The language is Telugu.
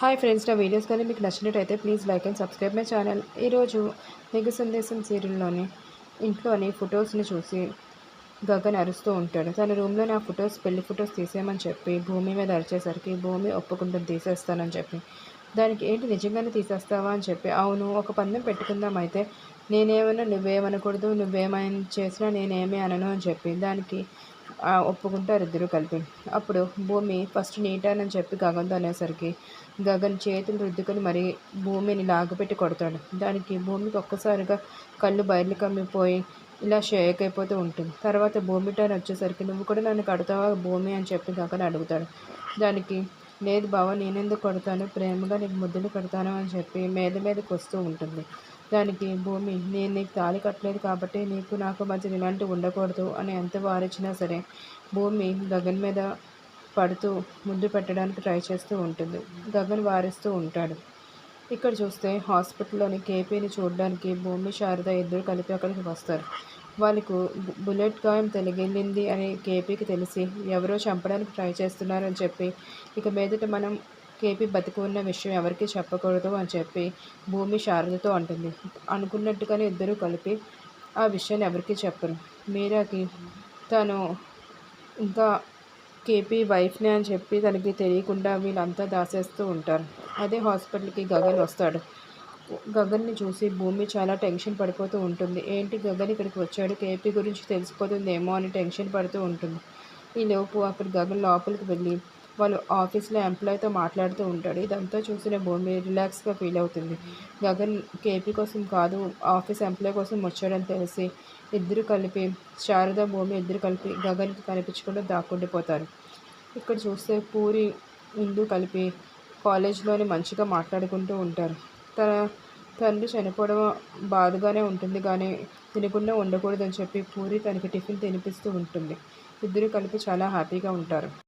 హాయ్ ఫ్రెండ్స్ నా వీడియోస్ కానీ మీకు నచ్చినట్టయితే please like and subscribe my channel ఈరోజు నిఘు సందేశం సీరియల్లోని ఇంట్లోని ఫొటోస్ని చూసి గగన్ అరుస్తూ ఉంటాడు. తన రూమ్లో నా ఫొటోస్ పెళ్ళి ఫొటోస్ తీసేయమని చెప్పి భూమి మీద అరిచేసరికి భూమి ఒప్పుకుంటుంది తీసేస్తానని చెప్పి. దానికి ఏంటి నిజంగానే తీసేస్తావా అని చెప్పి అవును ఒక పందెం పెట్టుకుందాం అయితే నేనేమన్నా నువ్వేమనకూడదు నువ్వేమైనా చేసినా నేనేమీ అనను అని చెప్పి. దానికి ఒప్పుకుంటారు ఇద్దరు కలిపి. అప్పుడు భూమి ఫస్ట్ నీటానని చెప్పి గగన్తో అనేసరికి గగన్ చేతులు రుద్దుకొని మరి భూమిని లాగపెట్టి కొడతాడు. దానికి భూమికి ఒక్కసారిగా కళ్ళు బయలు కమ్మిపోయి ఇలా షేక్ అయిపోతూ ఉంటుంది. తర్వాత భూమి టైన్ వచ్చేసరికి నువ్వు కూడా నన్ను కడతావా భూమి? అని చెప్పి గగన్ అడుగుతాడు. దానికి లేదు బావ నేనెందుకు కొడతాను? ప్రేమగా నీకు ముద్దులు కడతాను అని చెప్పి మీద మీదకి వస్తూ ఉంటుంది. దానికి భూమి నేను నీకు తాళి కట్టలేదు కాబట్టి నీకు నాకు మధ్య ఇలాంటివి ఉండకూడదు అని ఎంత వారించినా సరే భూమి గగన్ మీద పడుతూ ముందు పెట్టడానికి ట్రై చేస్తూ ఉంటుంది. గగన్ వారిస్తూ ఉంటాడు. ఇక్కడ చూస్తే హాస్పిటల్లోని కేపీని చూడడానికి భూమి శారద ఇద్దరు కలిపి అక్కడికి వస్తారు. వాళ్ళకు బుల్లెట్ గాయం తెలిగింది అని కేపీకి తెలిసి ఎవరో చంపడానికి ట్రై చేస్తున్నారని చెప్పి ఇక మీదట మనం కేపీ బతికి ఉన్న విషయం ఎవరికి చెప్పకూడదు అని చెప్పి భూమి శారదతో అంటుంది. అనుకున్నట్టుగానే ఇద్దరు కలిపి ఆ విషయాన్ని ఎవరికి చెప్పరు. మీరాకి తను ఇంకా కేపీ వైఫ్నే అని చెప్పి తనకి తెలియకుండా వీళ్ళంతా దాసేస్తూ ఉంటారు. అదే హాస్పిటల్కి గగన్ వస్తాడు. గగన్ని చూసి భూమి చాలా టెన్షన్ పడిపోతూ ఉంటుంది. ఏంటి గగన్ ఇక్కడికి వచ్చాడు? కేపీ గురించి తెలిసిపోతుందేమో అని టెన్షన్ పడుతూ ఉంటుంది. ఈలోపు అక్కడ గగన్ లోపలికి వెళ్ళి వాళ్ళు ఆఫీస్లో ఎంప్లాయ్తో మాట్లాడుతూ ఉంటాడు. ఇదంతా చూసిన భూమి రిలాక్స్గా ఫీల్ అవుతుంది. గగన్ కేపీ కోసం కాదు ఆఫీస్ ఎంప్లాయ్ కోసం వచ్చాడని తెలిసి ఇద్దరు కలిపి శారద భూమి ఇద్దరు కలిపి గగన్కి కనిపించకుండా దాక్కుండిపోతారు. ఇక్కడ చూస్తే పూరి ముందు కలిపి కాలేజ్లోని మంచిగా మాట్లాడుకుంటూ ఉంటారు. తన తండ్రి చనిపోవడం బాధగానే ఉంటుంది కానీ తినకుండా ఉండకూడదని చెప్పి పూరి తనకి టిఫిన్ తినిపిస్తూ ఉంటుంది. ఇద్దరు కలిపి చాలా హ్యాపీగా ఉంటారు.